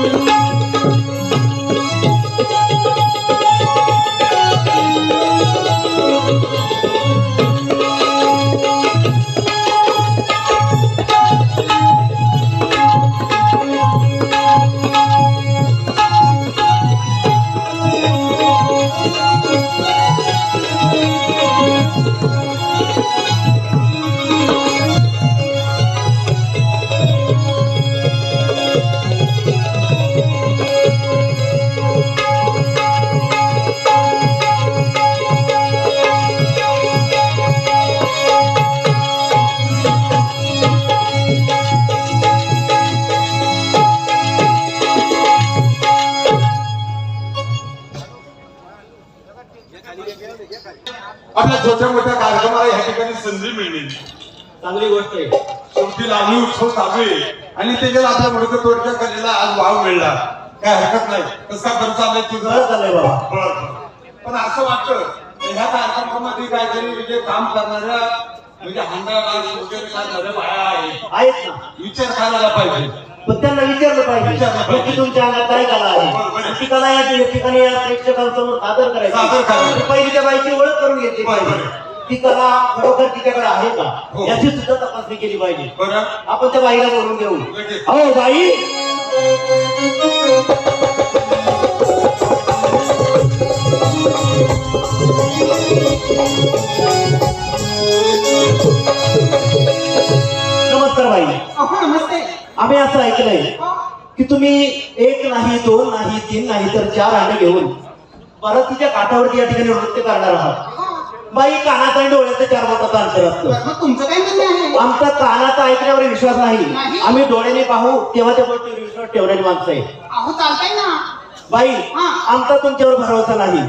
Thank you. आपल्या छोट्या मोठ्या कार्यक्रमाला या ठिकाणी संधी मिळली चांगली गोष्ट आहे शेवटी लावणी उत्सव चालू आहे आणि त्याच्यात आपल्या मुडक तोडच्या कलेला आज वाव मिळला काय हरकत नाही कसं बरं चाललंय तुझं चाललंय बाबा. पण असं वाटतं ह्या कार्यक्रमामध्ये काहीतरी म्हणजे काम करणाऱ्या म्हणजे हांडाळा वगैरे करणाऱ्या बाया आहेत आहेत ना विचार करायला पाहिजे पण त्यांना विचारलं पाहिजे विचारलं पाहिजे. की तुमच्या अंगात काय कला आहे. ती कला या ठिकाणी या प्रेक्षकांसमोर सादर करायची सादर करायची. पहिली त्या बाईची ओळख करून घेतली पाहिजे. ती कला खरोखर तिच्याकडे आहे हो. का याची सुद्धा तपासणी केली पाहिजे बरं आपण त्या बाईला बोलून घेऊ लगेच. हो बाई आम्ही असं ऐकलंय की तुम्ही एक नाही दोन नाही तीन नाही तर चार अंडे घेऊन परतीच्या काठावरती या ठिकाणी नृत्य करणार आहात. बाई कानाचा आणि डोळ्याचं चार बोटाचं अंतर असतं. मग तुमचं काय म्हणणं आहे? आमचा कानाचा ऐकण्यावर विश्वास नाही. आम्ही डोळ्याने पाहू तेव्हा त्या गोष्टीवर विश्वास ठेवणारी माणसं आहे अहो चालतंय ना. बाई हा. आमचा तुमच्यावर भरोसा नाही.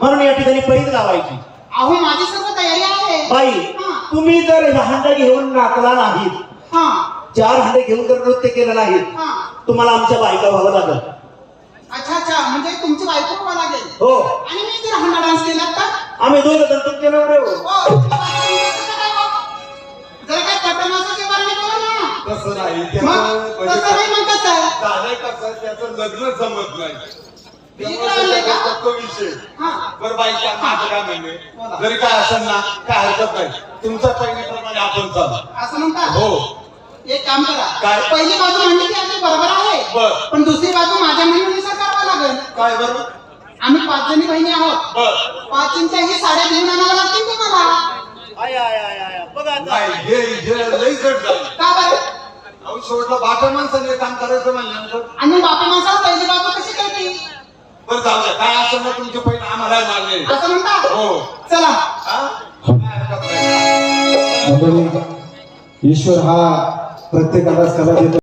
म्हणून या ठिकाणी पैज लावायची. अहो माझी सर्व तयारी आहे. बाई हा. तुम्ही जर हंडा घेऊन नाचला नाहीत हा. चार हंडे घेऊन जर नृत्य केलं नाहीत हा. तुम्हाला आमच्या बायका व्हावं लागल. अच्छा अच्छा. म्हणजे तुमची बायको व्हावं लागेल? हो. आणि मी जर हंडा डान्स केला तर? आम्ही दोघं जण नवरे हो. तुमची काय हो? जरा ना? नाही. मग? त्याचं तसं नाही मग कसं? झालंय कसं त्याचं लग्न जमत नाही. इकडं आणलंय का? त्यामुळे तो विषय. हा. बरं बाईच्या माझं काय म्हणणे बोला. जरी काय असेल ना काय हरकत नाही. तुमच्या पहिल्याप्रमाणे आपण चालू. असं म्हणता? हो. एक काम करा. काय? पहिली बाजू म्हणली की आपली बरोबर आहे. पण दुसरी बाजू माझ्या म्हणण्यानुसार करावं लागेल. काय बरं? आम्ही पाच जणी बहिणी आहोत. बर. पाचींच्याही साड्या घेऊन आणाव्या लागतील तुम्हाला आय, आय, आय, आय. बघा आता. नाही हे हे लई जड झालं. का बरं? अहो शेवटला बाटा माणसाने काम करायचं म्हणल्यानंतर? आणि बापा माणसाला पहिली बाजू कशी कळते बरं जाऊ द्या. काय असेल ना तुमचे पहिले आम्हाला मागणे? असं म्हणता? हो. चला. हा? काय हरकत नाही. मंडळी ईश्वर हा प्रत्येकाला सभा देतो.